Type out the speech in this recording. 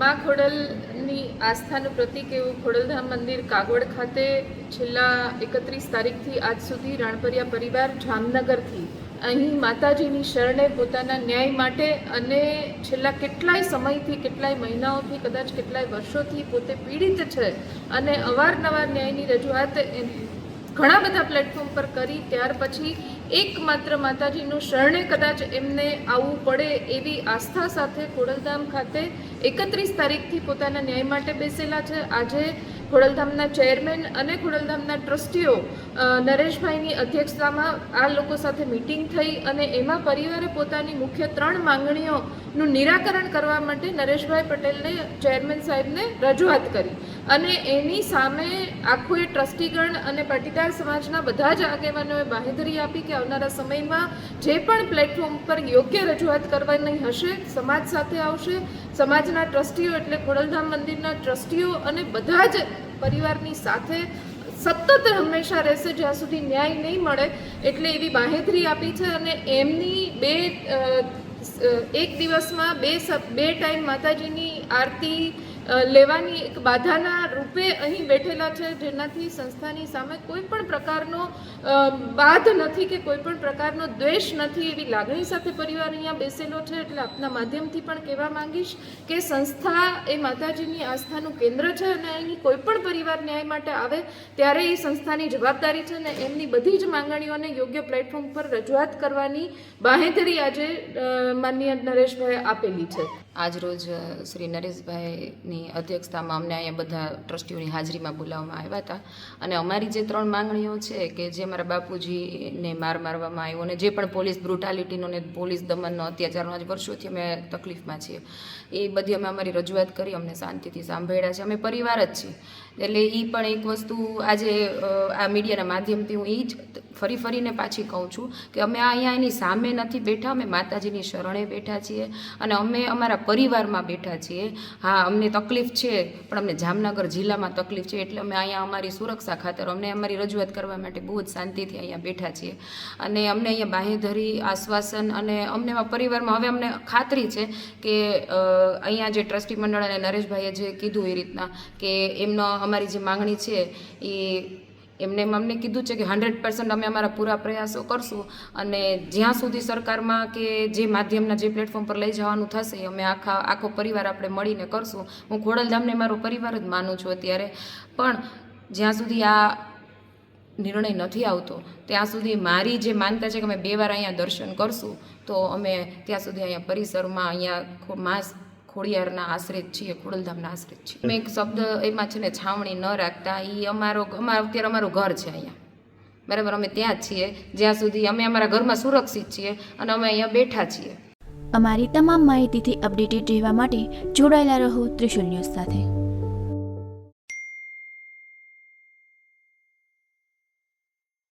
મા ખોડલની આસ્થાનું પ્રતીક એવું ખોડલધામ મંદિર કાગવડ ખાતે છેલ્લા એકત્રીસ તારીખથી આજ સુધી રાણપરિયા પરિવાર જામનગરથી અહીં માતાજીની શરણે પોતાના ન્યાય માટે અને છેલ્લા કેટલાય સમયથી, કેટલાય મહિનાઓથી, કદાચ કેટલાય વર્ષોથી પોતે પીડિત છે અને અવારનવાર ન્યાયની રજૂઆત ઘણા બધા પ્લેટફોર્મ પર કરી, ત્યાર પછી એકમાત્ર માતાજીનું શરણે કદાચ એમને આવવું પડે એવી આસ્થા સાથે ખોડલધામ ખાતે એકત્રીસ તારીખથી પોતાના ન્યાય માટે બેસેલા છે. આજે ખોડલધામના ચેરમેન અને ખોડલધામના ટ્રસ્ટીઓ નરેશભાઈની અધ્યક્ષતામાં આ લોકો સાથે મિટિંગ થઈ અને એમાં પરિવારે પોતાની મુખ્ય ત્રણ માંગણીઓનું નિરાકરણ કરવા માટે નરેશભાઈ પટેલને ચેરમેન સાહેબને રજૂઆત કરી. અને એની સામે આખું એ ટ્રસ્ટીગણ અને પાટીદાર સમાજના બધા જ આગેવાનોએ બાહેધરી આપી કે આવનારા સમયમાં જે પણ પ્લેટફોર્મ પર યોગ્ય રજૂઆત કરવાની હશે, સમાજ સાથે આવશે, સમાજના ટ્રસ્ટીઓ એટલે ખોડલધામ મંદિરના ટ્રસ્ટીઓ અને બધા જ પરિવારની સાથે સતત હંમેશા રહેશે, જ્યાં સુધી ન્યાય નહીં મળે એટલે એવી બાહેધરી આપી છે અને એમની બે એક દિવસમાં બે બે ટાઈમ માતાજીની આરતી લેવાની એક બાધાના રૂપે અહીં બેઠેલા છે, જેનાથી સંસ્થાની સામે કોઈ પણ પ્રકારનો બાધ નથી કે કોઈ પણ પ્રકારનો દ્વેષ નથી એવી લાગણી સાથે પરિવાર અહીંયા બેસેલો છે. એટલે આપના માધ્યમથી પણ કહેવા માંગીશ કે સંસ્થા એ માતાજીની આસ્થાનું કેન્દ્ર છે અને અહીંની કોઈ પણ પરિવાર ન્યાય માટે આવે ત્યારે એ સંસ્થાની જવાબદારી છે અને એમની બધી જ માંગણીઓને યોગ્ય પ્લેટફોર્મ પર રજૂઆત કરવાની બાહેધરી આજે માનનીય નરેશભાઈએ આપેલી છે. આજરોજ શ્રી નરેશભાઈની અધ્યક્ષતામાં અમને અહીંયા બધા ટ્રસ્ટીઓની હાજરીમાં બોલાવવામાં આવ્યા હતા. અને અમારી જે ત્રણ માંગણીઓ છે કે જે મારા બાપુજીને માર મારવામાં આવ્યો અને જે પણ પોલીસ બ્રુટાલિટીનો ને પોલીસ દમનનો અત્યાચારનો આજ વર્ષોથી અમે તકલીફમાં છીએ, એ બધી અમે અમારી રજૂઆત કરી, અમને શાંતિથી સાંભળ્યા છે. અમે પરિવાર જ છીએ. એટલે એ પણ એક વસ્તુ આજે આ મીડિયાના માધ્યમથી હું એ જ ફરી ફરીને પાછી કહું છું કે અમે અહીંયા એની સામે નથી બેઠા, અમે માતાજીની શરણે બેઠા છીએ અને અમે અમારા પરિવારમાં બેઠા છીએ. હા, અમને તકલીફ છે, પણ અમને જામનગર જિલ્લામાં તકલીફ છે એટલે અમે અહીંયા અમારી સુરક્ષા ખાતર, અમને અમારી રજૂઆત કરવા માટે બહુ જ શાંતિથી અહીંયા બેઠા છીએ. અને અમને અહીંયા બાહેધરી, આશ્વાસન અને અમને એમાં પરિવારમાં હવે અમને ખાતરી છે કે અહીંયા જે ટ્રસ્ટી મંડળ અને નરેશભાઈએ જે કીધું એ રીતના કે એમનો અમારી જે માંગણી છે એ એમને અમને કીધું છે કે હંડ્રેડ પર્સન્ટ અમે અમારા પૂરા પ્રયાસો કરશું અને જ્યાં સુધી સરકારમાં કે જે માધ્યમના જે પ્લેટફોર્મ પર લઈ જવાનું થશે, અમે આખા, આખો પરિવાર આપણે મળીને કરશું. હું ખોડલધામને મારો પરિવાર જ માનું છું અત્યારે. પણ જ્યાં સુધી આ નિર્ણય નથી આવતો, ત્યાં સુધી મારી જે માનતા છે કે અમે બે વાર અહીંયા દર્શન કરશું, તો અમે ત્યાં સુધી અહીંયા પરિસરમાં અહીંયા માસ ખોડિયારના આશ્રિત છીએ, ખોડલધામના આશ્રિત છીએ. અમે એક શબ્દ એમાં છે ને, છાવણી ન રાખતા એ અમારો અમારો, અત્યારે અમારું ઘર છે અહીંયા. બરાબર, અમે ત્યાં છીએ. જ્યાં સુધી અમે અમારા ઘરમાં સુરક્ષિત છીએ અને અમે અહીંયા બેઠા છીએ. અમારી તમામ માહિતીથી અપડેટેડ રહેવા માટે જોડાયેલા રહો ત્રિશુલ ન્યૂઝ સાથે.